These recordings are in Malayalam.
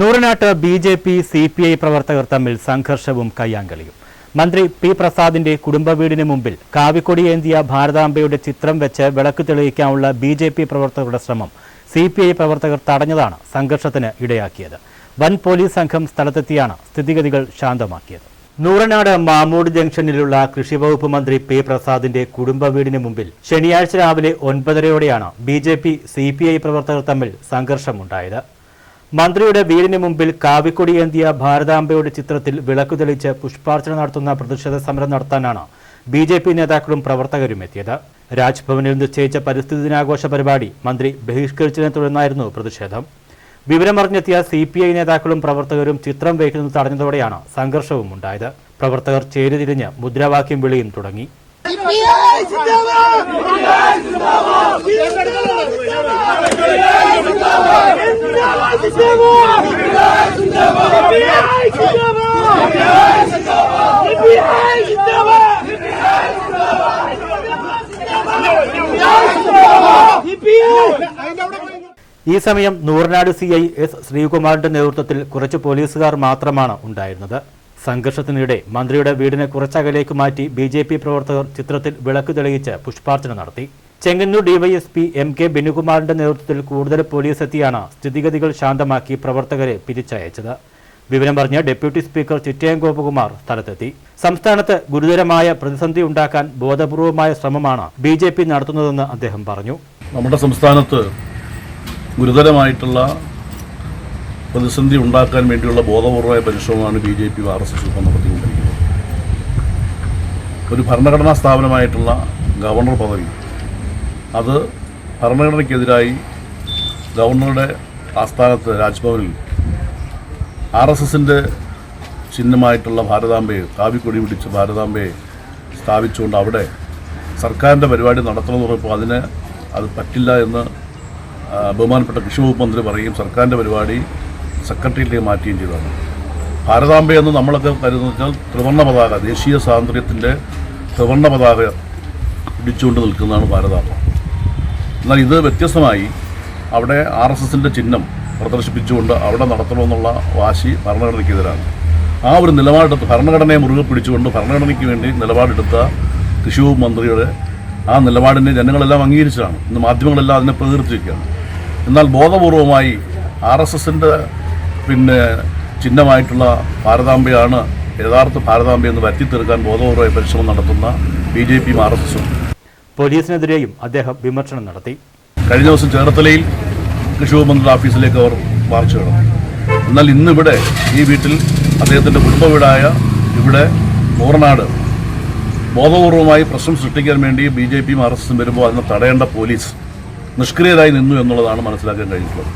നൂറനാട്ട് B J P C P I പ്രവർത്തകർ തമ്മിൽ സംഘർഷവും കയ്യാങ്കളിയും. മന്ത്രി പി പ്രസാദിന്റെ കുടുംബ വീടിന് മുമ്പിൽ കാവിക്കൊടിയേന്തിയ ഭാരതാംബയുടെ ചിത്രം വെച്ച് വിളക്ക് തെളിയിക്കാനുള്ള ബി ജെ പി പ്രവർത്തകരുടെ ശ്രമം സി പി ഐ പ്രവർത്തകർ തടഞ്ഞതാണ് സംഘർഷത്തിന് ഇടയാക്കിയത്. വൻ പോലീസ് സംഘം സ്ഥലത്തെത്തിയാണ് സ്ഥിതിഗതികൾ ശാന്തമാക്കിയത്. നൂറനാട് മാമൂട് ജംഗ്ഷനിലുള്ള കൃഷി വകുപ്പ് മന്ത്രി പി പ്രസാദിന്റെ കുടുംബ വീടിന് മുമ്പിൽ ശനിയാഴ്ച രാവിലെ ഒൻപതരയോടെയാണ് B J P C P I പ്രവർത്തകർ തമ്മിൽ സംഘർഷമുണ്ടായത്. മന്ത്രിയുടെ വീടിന് മുമ്പിൽ കാവിക്കൊടിയേന്തിയ ഭാരതാംബയുടെ ചിത്രത്തിൽ വിളക്കു തെളിച്ച് പുഷ്പാർച്ചന നടത്തുന്ന പ്രതിഷേധ സമരം നടത്താനാണ് ബി ജെ പി നേതാക്കളും പ്രവർത്തകരും എത്തിയത് രാജ്ഭവനിൽ നിശ്ചയിച്ച പരിസ്ഥിതി ദിനാഘോഷ പരിപാടി മന്ത്രി ബഹിഷ്കരിച്ചതിനെ തുടർന്നായിരുന്നു പ്രതിഷേധം വിവരമറിഞ്ഞെത്തിയ സി പി ഐ നേതാക്കളും പ്രവർത്തകരും ചിത്രം വയ്ക്കുന്നത് തടഞ്ഞതോടെയാണ് സംഘർഷവും ഉണ്ടായത് പ്രവർത്തകർ ചേരിതിരിഞ്ഞ് മുദ്രാവാക്യം വിളിയും തുടങ്ങി ഈ സമയം നൂറിനാട് സി ഐ എസ് ശ്രീകുമാറിന്റെ നേതൃത്വത്തിൽ കുറച്ച് പോലീസുകാർ മാത്രമാണ് ഉണ്ടായിരുന്നത്. സംഘർഷത്തിനിടെ മന്ത്രിയുടെ വീടിനെ കുറച്ചകലേക്ക് മാറ്റി ബി ജെ പി പ്രവർത്തകർ ചിത്രത്തിൽ വിളക്ക് തെളിയിച്ച് പുഷ്പാർച്ചന നടത്തി. ചെങ്ങന്നൂർ ഡിവൈഎസ്പി എം കെ ബിനുകുമാറിന്റെ നേതൃത്വത്തിൽ കൂടുതൽ പോലീസ് എത്തിയാണ് സ്ഥിതിഗതികൾ ശാന്തമാക്കി പ്രവർത്തകരെ പിരിച്ചയച്ചത്. വിവരം പറഞ്ഞ ഡെപ്യൂട്ടി സ്പീക്കർ ചിറ്റയം ഗോപകുമാർ സ്ഥലത്തെത്തി. സംസ്ഥാനത്ത് ഗുരുതരമായ പ്രതിസന്ധി ഉണ്ടാക്കാൻ ബോധപൂർവമായ ശ്രമമാണ് ബി നടത്തുന്നതെന്ന് അദ്ദേഹം പറഞ്ഞു. നമ്മുടെ സംസ്ഥാനത്ത് ഗുരുതരമായിട്ടുള്ള പ്രതിസന്ധി ഉണ്ടാക്കാൻ വേണ്ടിയുള്ള ബോധപൂർവമായ പരിശ്രമമാണ് B J P R S S ഇപ്പം നടത്തിക്കൊണ്ടിരിക്കുന്നത്. ഒരു ഭരണഘടനാ സ്ഥാപനമായിട്ടുള്ള ഗവർണർ പദവി അത് ഭരണഘടനയ്ക്കെതിരായി ഗവർണറുടെ ആസ്ഥാനത്ത് രാജ്ഭവനിൽ ആർ എസ് എസിന്റെ ചിഹ്നമായിട്ടുള്ള ഭാരതാംബയെ കാവിക്കൊടി പിടിച്ച ഭാരതാംബയെ സ്ഥാപിച്ചുകൊണ്ട് അവിടെ സർക്കാരിന്റെ പരിപാടി നടത്തണമെന്ന് പറഞ്ഞപ്പോൾ അതിന് അത് പറ്റില്ല എന്ന് ബഹുമാനപ്പെട്ട കൃഷി വകുപ്പ് മന്ത്രി പറയുകയും സർക്കാരിന്റെ പരിപാടി സെക്രട്ടറിയിലേക്ക് മാറ്റുകയും ചെയ്തതാണ്. ഭാരതാംബ എന്ന് നമ്മളൊക്കെ കരുതുന്ന വെച്ചാൽ ത്രിവർണ പതാക ദേശീയ സ്വാതന്ത്ര്യത്തിന്റെ ത്രിവർണ പതാക പിടിച്ചുകൊണ്ട് നിൽക്കുന്നതാണ് ഭാരതാംബ. എന്നാൽ ഇത് വ്യത്യസ്തമായി അവിടെ ആർ എസ് എസിന്റെ ചിഹ്നം പ്രദർശിപ്പിച്ചുകൊണ്ട് അവിടെ നടത്തണമെന്നുള്ള വാശി ഭരണഘടനയ്ക്കെതിരാണ്. ആ ഒരു നിലപാടെടുത്ത് ഭരണഘടനയെ മുറുകെ പിടിച്ചുകൊണ്ട് ഭരണഘടനയ്ക്ക് വേണ്ടി നിലപാടെടുത്ത കൃഷി മന്ത്രിയുടെ ആ നിലപാടിനെ ജനങ്ങളെല്ലാം അംഗീകരിച്ചതാണ്. ഇന്ന് മാധ്യമങ്ങളെല്ലാം അതിനെ പ്രകീർത്തിക്കുകയാണ് എന്നാൽ ബോധപൂർവമായി ആർ എസ് എസിന്റെ പിന്നെ ചിഹ്നമായിട്ടുള്ള ഭാരതാംബയാണ് യഥാർത്ഥ ഭാരതാംബ എന്ന് വരുത്തിത്തീർക്കാൻ ബോധപൂർവമായ പരിശ്രമം നടത്തുന്ന ബി ജെ പിയും ആർ എസ് എസും. പോലീസിനെതിരെയും അദ്ദേഹം വിമർശനം നടത്തി. കഴിഞ്ഞ ദിവസം ചേർത്തലയിൽ കൃഷി വകുപ്പ് മന്ത്രിയുടെ ഓഫീസിലേക്ക് അവർ മാർച്ച് നടത്തി എന്നാൽ ഇന്നിവിടെ ഈ വീട്ടിൽ അദ്ദേഹത്തിന്റെ കുടുംബ വീടായ ഇവിടെ മൂറനാട് ബോധപൂർവമായി പ്രശ്നം സൃഷ്ടിക്കാൻ വേണ്ടി ബി ജെ പിയും ആർ എസ് എസും വരുമ്പോൾ അതിനെ തടയേണ്ട പോലീസ് നിഷ്ക്രിയരായി നിന്നു എന്നുള്ളതാണ് മനസ്സിലാക്കാൻ കഴിഞ്ഞിട്ടുള്ളത്.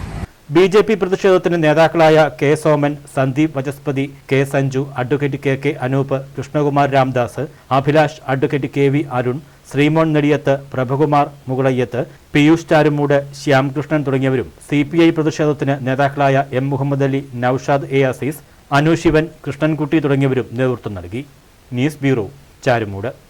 ബി ജെ പി പ്രതിഷേധത്തിന് നേതാക്കളായ K Soman Sandeep Vachaspathi K Sanju advocate K K Anoop Krishnakumar Ramdas Abhilash advocate K V Arun Sreemon Nediyath Prabhakumar Mukalayyath Piyush Charumoodu Shyamkrishnan തുടങ്ങിയവരും സി പി ഐ പ്രതിഷേധത്തിന് നേതാക്കളായ എം മുഹമ്മദ് അലി നൌഷാദ് എ അസീസ് അനു ശിവൻ കൃഷ്ണൻകുട്ടി തുടങ്ങിയവരും നേതൃത്വം നൽകി. News bureau Charummood.